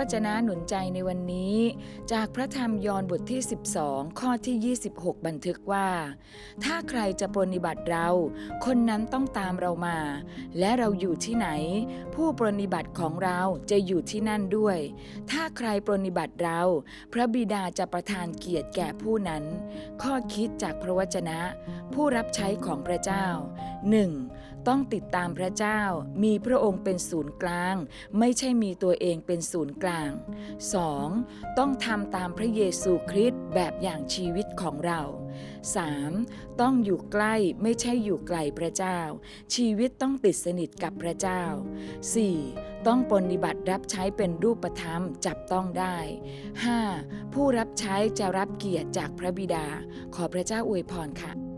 วจนะหนุนใจในวันนี้ จากพระธรรมยอห์นบทที่ 12 ข้อที่ 26 บันทึกว่า ถ้าใครจะปรนนิบัติเรา คนนั้นต้องตามเรามา และเราอยู่ที่ไหน ผู้ปรนนิบัติของเราจะอยู่ที่นั่นด้วย ถ้าใครปรนนิบัติเรา พระบิดาจะประทานเกียรติแก่ผู้นั้น ข้อคิดจากพระวจนะ ผู้รับใช้ของพระเจ้า 1. ต้องติดตามพระเจ้า มีพระองค์เป็นศูนย์กลาง ไม่ใช่มีตัวเองเป็นศูนย์กลาง 2. ต้องทำตามพระเยซูคริสต์แบบอย่างชีวิตของเรา 3. ต้องอยู่ใกล้ไม่ใช่อยู่ไกลพระเจ้า ชีวิตต้องติดสนิทกับพระเจ้า 4. ต้องปฏิบัติรับใช้เป็นรูปธรรมจับต้องได้ 5. ผู้รับใช้จะรับเกียรติจากพระบิดา ขอพระเจ้าอวยพรค่ะ